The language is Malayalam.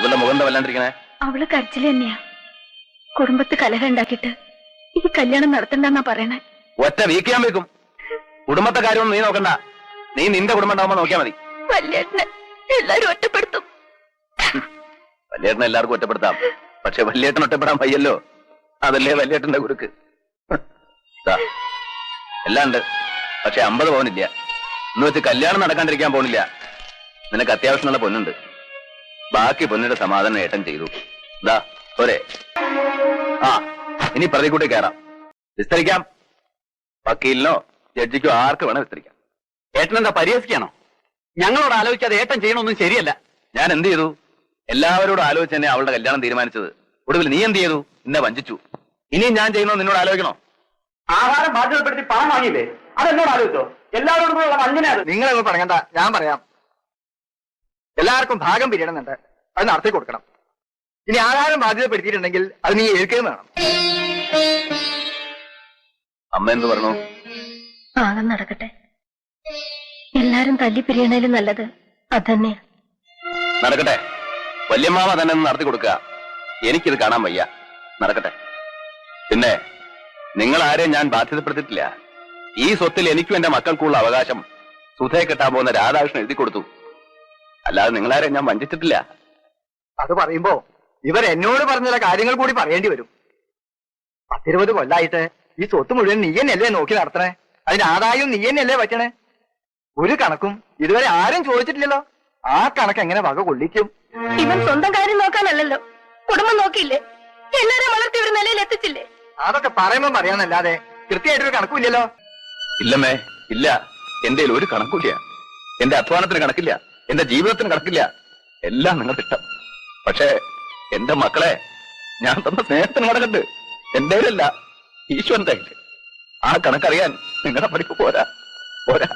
ഇവളുടെ മുഖം വല്ലാണ്ടിരിക്കണേ? അവൾ കരച്ചിൽ തന്നെയാ. കുടുംബത്ത് കലഹ ഉണ്ടാക്കിട്ട് ഈ കല്യാണം നടത്തണ്ടെന്നാ പറയണേ. ഒറ്റ വീക്കാൻ വെക്കും കുടുംബത്തെ കാര്യമൊന്നും നീ നോക്കണ്ട. നീ നിന്റെ കുടുംബം ഉണ്ടാവുമ്പോ നോക്കിയാ മതി. വല്യേട്ടനെ എല്ലാരും ഒറ്റപ്പെടുത്തും. വല്യേട്ടനെ എല്ലാവർക്കും ഒറ്റപ്പെടുത്താം. പക്ഷെ വല്യേട്ടൻ ഒറ്റപ്പെടാൻ വയ്യല്ലോ. അതല്ലേ വല്യേട്ടന്റെ കുറുക്ക് എല്ലാണ്ട് എല്ലാം ഉണ്ട്. പക്ഷെ അമ്പത് പവനില്ല. എന്ന് വെച്ച് കല്യാണം നടക്കാണ്ടിരിക്കാൻ പോണില്ല. നിനക്ക് അത്യാവശ്യമുള്ള പൊന്നുണ്ട്. ബാക്കി പൊന്നിന്റെ സമാധാനം ഏട്ടൻ ചെയ്തു. ദാ പോരെ. ആ ഇനി പ്രതികൂട്ടി കയറാം വിസ്തരിക്കാം. വക്കീലിനോ ജഡ്ജിക്കോ ആർക്ക് വേണം വിസ്തരിക്കാം. ഏട്ടൻ എന്താ പരിഹസിക്കാണോ ഞങ്ങളോട് ആലോചിക്കാതെ ഏട്ടൻ ചെയ്യണമൊന്നും ശരിയല്ല. ഞാൻ എന്ത് ചെയ്തു? എല്ലാവരോടും ആലോചിച്ച് തന്നെ അവളുടെ കല്യാണം തീരുമാനിച്ചത്. ഒടുവിൽ നീ എന്ത് ചെയ്തു? എന്നെ വഞ്ചിച്ചു. ഇനിയും ഞാൻ ചെയ്യണോ നിന്നോട് ആലോചിക്കണോ? ആഹാരം ബാധ്യതപ്പെടുത്തി പണം വാങ്ങിയില്ലേ? അതെന്നോട് ആലോചിച്ചോ? എല്ലാവരോടും കൂടെ അത്. പറയണ്ട ഞാൻ പറയാം. എല്ലാവർക്കും ഭാഗം പിരിയണമെന്നുണ്ട്. അത് നടത്തി കൊടുക്കണം. ഇനി ആഹാരം ബാധ്യതപ്പെടുത്തിയിട്ടുണ്ടെങ്കിൽ അത് നീ ഏൽക്കുകയും വേണം. അമ്മ എന്ത് പറഞ്ഞു? ഭാഗം നടക്കട്ടെ. എല്ലാരും തല്ലി പിരിയണേലും നല്ലത് അതന്നെയാ. നടക്കട്ടെ. വല്യമ്മാവ തന്നെ നടത്തി കൊടുക്കുക. എനിക്കിത് കാണാൻ വയ്യ. നടക്കട്ടെ. പിന്നെ നിങ്ങൾ ആരെയും ഞാൻ ബാധ്യതപ്പെടുത്തിയിട്ടില്ല. ഈ സ്വത്തിൽ എനിക്കും എന്റെ മക്കൾക്കുള്ള അവകാശം സുധയെ കെട്ടാൻ പോകുന്ന രാധാകൃഷ്ണൻ എഴുതി കൊടുത്തു. അല്ലാതെ നിങ്ങളാരെ ഞാൻ വഞ്ചിച്ചിട്ടില്ല. അത് പറയുമ്പോ ഇവർ എന്നോട് പറഞ്ഞ ചില കാര്യങ്ങൾ കൂടി പറയേണ്ടി വരും. പത്തിരുപത് കൊല്ലായിട്ട് ഈ സ്വത്ത് മുഴുവൻ നീ തന്നെയല്ലേ നോക്കി നടത്തണേ? അതിന് ആദായം നീ തന്നെയല്ലേ പറ്റണേ ഒരു കണക്കും ഇതുവരെ ആരും ചോദിച്ചിട്ടില്ലല്ലോ. ആ കണക്ക് എങ്ങനെ വക കൊള്ളിക്കും? ഇവൻ സ്വന്തം കാര്യം നോക്കാനല്ലല്ലോ. കുടുംബം നോക്കിയില്ലേ? എല്ലാരും വളർത്തി ഒരു നിലയിൽ എത്തിച്ചില്ലേ? അതൊക്കെ പറയുമ്പോ പറയാന്നല്ലാതെ കൃത്യമായിട്ടൊരു കണക്കുമില്ലല്ലോ. ഇല്ലമ്മേ ഇല്ല. എന്റെ ഒരു കണക്കുമില്ല. എന്റെ അധ്വാനത്തിന് കണക്കില്ല. എന്റെ ജീവിതത്തിന് കണക്കില്ല എല്ലാം നിങ്ങൾക്ക് ഇഷ്ടം പക്ഷേ എന്റെ മക്കളെ ഞാൻ തന്ന സ്നേഹത്തിന് കണക്കുണ്ട് എന്റെ അല്ല ഈശ്വരന്റെ. ആ കണക്കറിയാൻ നിങ്ങളുടെ പഠിപ്പ് പോരാ. പോരാ.